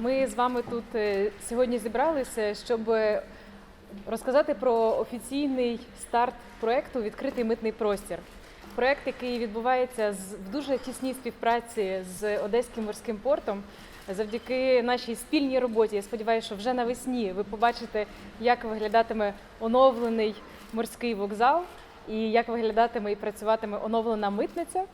Ми з вами тут е, сьогодні зібралися, щоб розказати про офіційний старт проекту Відкритий митний простір. Проект, який відбувається в дуже тісній співпраці з Одеським морським портом. Завдяки нашій спільній роботі, я сподіваюся, що вже навесні ви побачите, як виглядатиме оновлений морський вокзал і як виглядатиме і працюватиме оновлена митниця.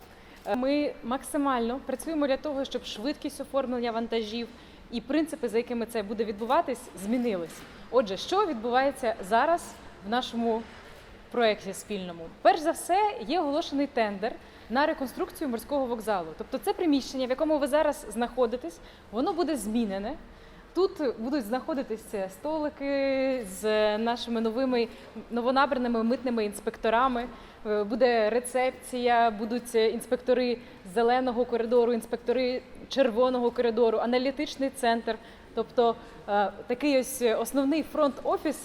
Ми максимально працюємо для того, щоб швидкість оформлення вантажів і принципи, за якими це буде відбуватись, змінились. Отже, що відбувається зараз в нашому проєкті спільному? Перш за все, є оголошений тендер на реконструкцію морського вокзалу. Тобто, це приміщення, в якому ви зараз знаходитесь, воно буде змінене. Тут будуть знаходитися столики з нашими новими новонабраними митними інспекторами. Е, Буде рецепція, будуть інспектори зеленого коридору, інспектори червоного коридору, аналітичний центр. Тобто е, такий ось основний фронт-офіс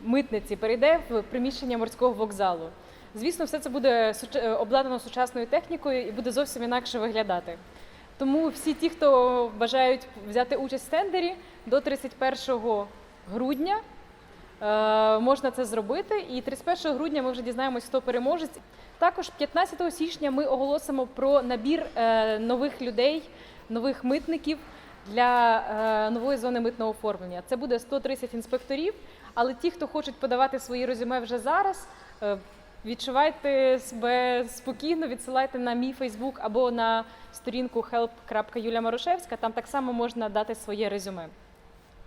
митниці перейде в приміщення морського вокзалу. Звісно, все це буде е, обладнано сучасною технікою і буде зовсім інакше виглядати. Тому всі ті, хто бажають взяти участь в тендері до 31 грудня, е, можна це зробити. І 31 грудня ми вже дізнаємось, хто переможець. Також 15 січня ми оголосимо про набір нових людей, нових митників для е, нової зони митного оформлення. Це буде 130 інспекторів. Але ті, хто хочуть подавати свої резюме вже зараз, е, відчувайте себе спокійно, відсилайте на мій Фейсбук або на сторінку help.юлія Там так само можна дати своє резюме.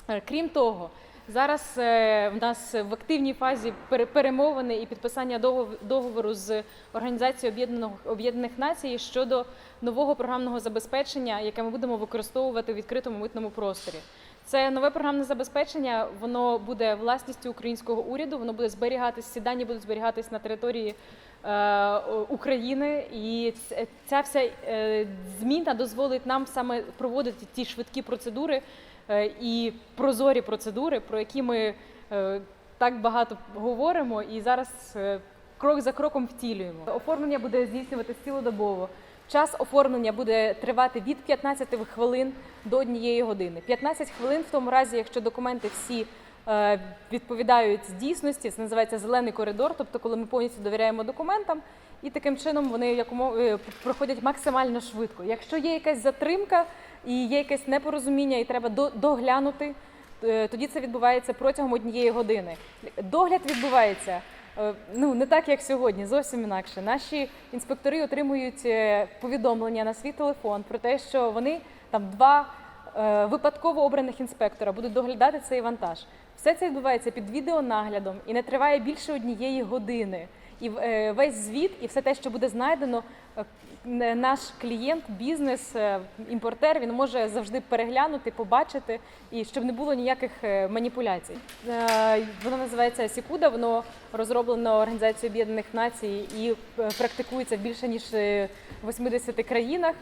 Е, Крім того, зараз е, в нас в активній фазі пере- перемовини і підписання догов- договору з Організацією Об'єднаних Націй щодо нового програмного забезпечення, яке ми будемо використовувати в відкритому митному просторі. Це нове програмне забезпечення, воно буде власністю українського уряду, воно буде зберігатись, ці дані будуть зберігатись на території України, і ця вся е, зміна дозволить нам саме проводити ті швидкі процедури е, і прозорі процедури, про які ми е, так багато говоримо, і зараз е, крок за кроком втілюємо. Оформлення буде здійснюватися цілодобово. Час оформлення буде тривати від 15 хвилин до однієї години. 15 хвилин в тому разі, якщо документи всі е, відповідають дійсності, це називається зелений коридор, тобто коли ми повністю довіряємо документам, і таким чином вони якомо е, проходять максимально швидко. Якщо є якась затримка і є якесь непорозуміння, і треба доглянути, е, тоді це відбувається протягом однієї години. Догляд відбувається. Е, Ну не так, як сьогодні, зовсім інакше. Наші інспектори отримують е, повідомлення на свій телефон про те, що вони там два е, випадково обраних інспектора будуть доглядати цей вантаж. Все це відбувається під відеонаглядом і не триває більше однієї години. І е, весь звіт, і все те, що буде знайдено, е, наш клієнт, бізнес, е, імпортер, він може завжди переглянути, побачити, і щоб не було ніяких маніпуляцій. Воно називається Сікуда, воно розроблено Організацією Об'єднаних Націй і практикується більше ніж е, 80 країнах.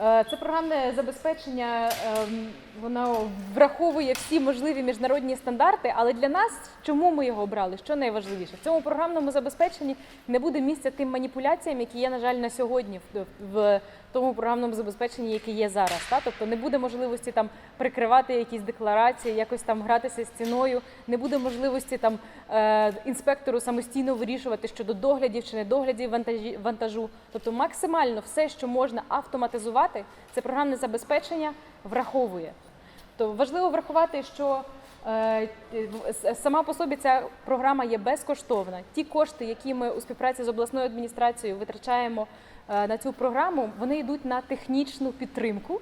Е, Це програмне забезпечення, ем, воно враховує всі можливі міжнародні стандарти, але для нас чому ми його обрали? Що найважливіше? В цьому програмному забезпеченні не буде місця тим маніпуляціям, які є, на жаль, на сьогодні в, тому програмному забезпеченні, яке є зараз. Та? Тобто не буде можливості там прикривати якісь декларації, якось там гратися з ціною, не буде можливості там е, інспектору самостійно вирішувати щодо доглядів чи недоглядів вантажу. Тобто максимально все, що можна автоматизувати, це програмне забезпечення враховує. То важливо врахувати, що е, сама по собі ця програма є безкоштовна. Ті кошти, які ми у співпраці з обласною адміністрацією витрачаємо е, на цю програму, вони йдуть на технічну підтримку.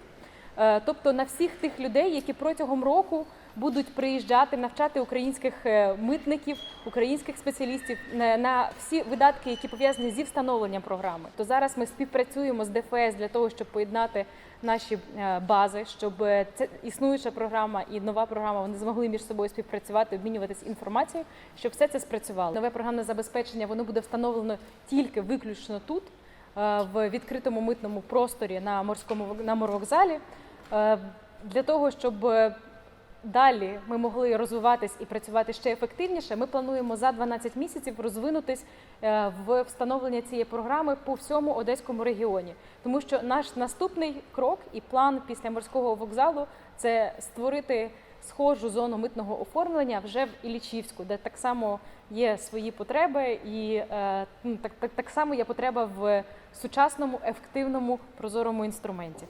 Е, Тобто на всіх тих людей, які протягом року будуть приїжджати, навчати українських е, митників, українських спеціалістів на, всі видатки, які пов'язані зі встановленням програми. То зараз ми співпрацюємо з ДФС для того, щоб поєднати наші е, бази, щоб е, ця існуюча програма і нова програма вони змогли між собою співпрацювати, обмінюватися інформацією, щоб все це спрацювало. Нове програмне забезпечення воно буде встановлено тільки виключно тут в відкритому митному просторі на морському на морвокзалі для того, щоб далі ми могли розвиватись і працювати ще ефективніше, ми плануємо за 12 місяців розвинутись е, в встановлення цієї програми по всьому одеському регіоні. Тому що наш наступний крок і план після морського вокзалу це створити схожу зону митного оформлення вже в Іллічівську, де так само є свої потреби, і е, ну, так, так, так само є потреба в сучасному, ефективному, прозорому інструменті.